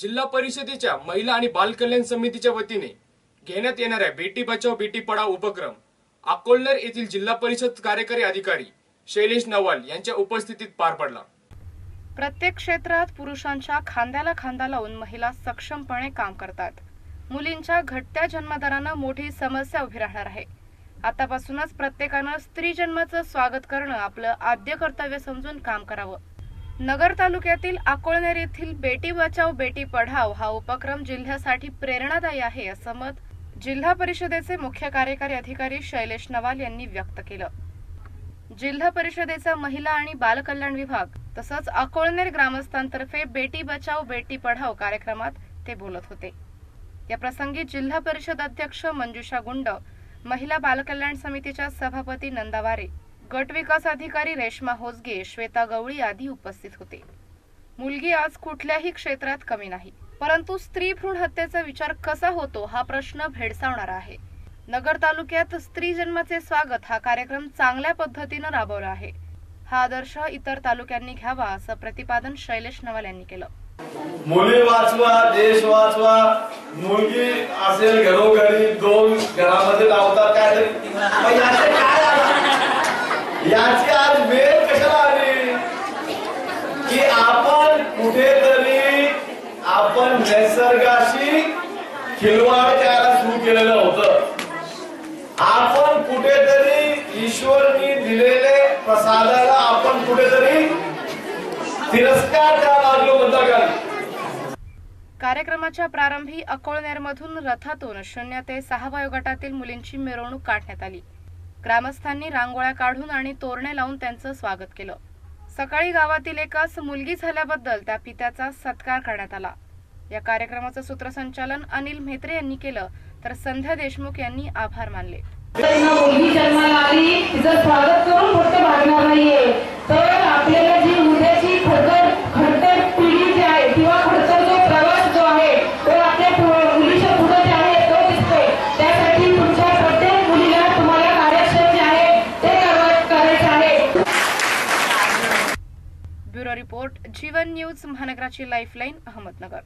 जिल्हा परिषदेच्या महिला आणि बाल कल्याण समितीच्या वतीने घेण्यात येणाऱ्या बेटी बचाव बेटी पढाव उपक्रम. अकोलनेर येथील जिल्हा परिषद कार्यकारी अधिकारी शैलेश नवाल यांच्या उपस्थितीत पार पडला. प्रत्येक क्षेत्रात पुरुषांच्या खांद्याला खांदा लावून महिला सक्षमपणे काम करतात. मुलींच्या घटत्या जन्मदरानं मोठी समस्या उभी राहणार आहे. आतापासूनच प्रत्येकानं स्त्री जन्माचं स्वागत करणं आपलं आद्य कर्तव्य समजून काम करावं. नगर तालुक्यातील अकोळनेर येथील बेटी बचाव बेटी पढाव हा उपक्रम जिल्ह्यासाठी प्रेरणादायी आहे असं मत जिल्हा परिषदेचे मुख्य कार्यकारी अधिकारी शैलेश नवाल यांनी व्यक्त केलं. जिल्हा परिषदेचा महिला आणि बालकल्याण विभाग तसंच अकोळनेर ग्रामस्थांतर्फे बेटी बचाव बेटी पढाव कार्यक्रमात ते बोलत होते. या प्रसंगी जिल्हा परिषद अध्यक्ष मंजुषा गुंड महिला बालकल्याण समितीच्या सभापती नंदा वारे गट विकास अधिकारी रेश्मा होसगे श्वेता गवळी आदी उपस्थित होते. मुलगी आज कुठल्याही क्षेत्रात कमी नाही परंतु स्त्री भ्रूण हत्येचा विचार कसा होतो हा प्रश्न भेडसावणारा आहे. नगर तालुक्यात स्त्री जन्माचे स्वागत हा कार्यक्रम चांगल्या पद्धतीनं राबवला आहे. हा आदर्श इतर तालुक्यांनी घ्यावा असं प्रतिपादन शैलेश नवाल यांनी केलं. मुली वाचवा देश वाचवा मुलगी असेल घरोघरी दोन घरामध्ये लावतात काय तरी मग याचे काय आलं? याची आज वेळ कशाला आली की आपण कुठेतरी आपण निसर्गाशी खिलवाड करायला सुरू केलेलं होतं. आपण कुठेतरी ईश्वरनी दिलेले प्रसादाला आपण कुठेतरी तिरस्कार करायला लागलो म्हणता का कार्यक्रमाच्या प्रारंभी अकोळनेरमधून रथातून शून्य ते सहा वयोगटातील मुलींची मिरवणूक काढण्यात आली. ग्रामस्थांनी रांगोळ्या काढून आणि तोरणे लावून त्यांचं स्वागत केलं. सकाळी गावातील एकाच मुलगी झाल्याबद्दल त्या पित्याचा सत्कार करण्यात आला. या कार्यक्रमाचं सूत्रसंचालन अनिल म्हेत्रे यांनी केलं. तर संध्या देशमुख यांनी आभार मानले. त्यांना मुलगी जन्माला आली तिचं स्वागत करून फक्त भागणार नाहीये. तर आपल्याला जी उद्याची खडतर खडतर पिढी जी आहे किंवा खडतर जो प्रवास जो आहे तो आपल्या पु- मुलीच्या पुढे जे आहे तो दिसतोय. त्यासाठी तुमच्या प्रत्येक मुलीला तुम्हाला कार्यक्षम जे आहे ते करवा- करायचं आहे. ब्युरो रिपोर्ट जीवन न्यूज महानगराची लाईफलाईन अहमदनगर.